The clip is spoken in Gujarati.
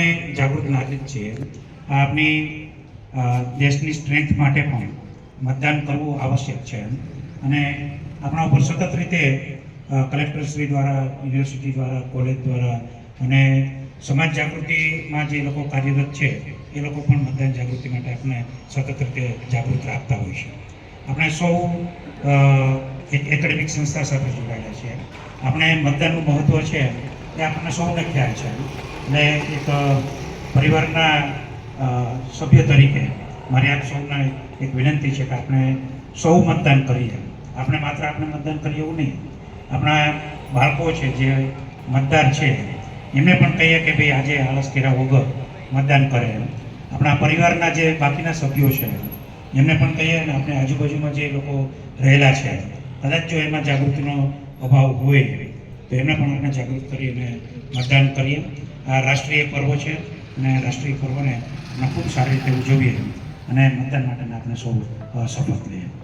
આપણે જાગૃત નાગરિક છીએ. આપણી દેશની સ્ટ્રેન્થ માટે પણ મતદાન કરવું આવશ્યક છે. અને આપણા ઉપર સતત રીતે કલેક્ટરશ્રી દ્વારા, યુનિવર્સિટી દ્વારા, કોલેજ દ્વારા અને સમાજ જાગૃતિમાં જે લોકો કાર્યરત છે, એ લોકો પણ મતદાન જાગૃતિ માટે આપણે સતત રીતે જાગૃત રાખતા હોય છે. આપણે સૌ એક એકેડેમિક સંસ્થા સાથે જોડાયેલા છીએ. આપણે મતદાનનું મહત્ત્વ છે એ આપણને સૌને ખ્યાલ છે. એટલે એક પરિવારના સભ્ય તરીકે મારી આપ સૌને એક વિનંતી છે કે આપણે સૌ મતદાન કરીએ. આપણે માત્ર આપણે મતદાન કરીએ એવું નહીં. આપણા બાળકો છે જે મતદાર છે, એમને પણ કહીએ કે ભાઈ આજે આળસ કર્યા વગર મતદાન કરે આપણા પરિવારના જે બાકીના સભ્યો છે, એમને પણ કહીએ અને આપણે આજુબાજુમાં જે લોકો રહેલા છે, કદાચ જો એમાં જાગૃતિનો અભાવ હોય તો એમને પણ અમને જાગૃત કરીને મતદાન કરીએ. આ રાષ્ટ્રીય પર્વ છે અને રાષ્ટ્રીય પર્વને આપણે ખૂબ સારી રીતે ઉજવીએ અને મતદાન માટેના આપણે સૌ શપથ લઈએ.